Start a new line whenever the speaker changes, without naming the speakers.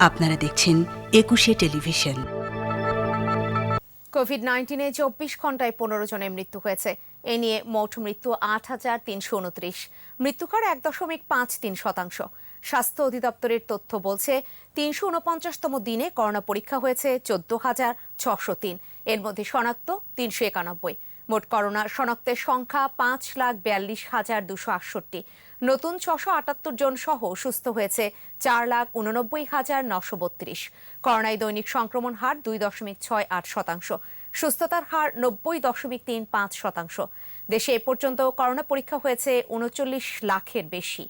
আপনারা দেখছেন একুশে টেলিভিশন।
কোভিড নাইন্টিনে চব্বিশ ঘন্টায় পনেরো জনের মৃত্যু হয়েছে। এ নিয়ে মোট মৃত্যু আট হাজার তিনশো উনত্রিশ। মৃত্যুহার এক দশমিক পাঁচ তিন শতাংশ। স্বাস্থ্য অধিদপ্তরের তথ্য বলছে, তিনশো উনপঞ্চাশতম দিনে করোনা পরীক্ষা হয়েছে চোদ্দ হাজার ছশো তিন। এর মধ্যে শনাক্ত তিনশো একানব্বই। মোট করোনা শনাক্তের সংখ্যা পাঁচ লাখ বিয়াল্লিশ হাজার দুশো আটষট্টি। নতুন ছশো আটাত্তর জন সহ সুস্থ হয়েছে চার লাখ উননব্বই হাজার নশো বত্রিশ। করোনায় দৈনিক সংক্রমণ হার দুই দশমিক ছয় আট শতাংশ। সুস্থতার হার নব্বই দশমিক তিন পাঁচ শতাংশ। দেশে এ পর্যন্ত করোনা পরীক্ষা হয়েছে উনচল্লিশ লাখের বেশি।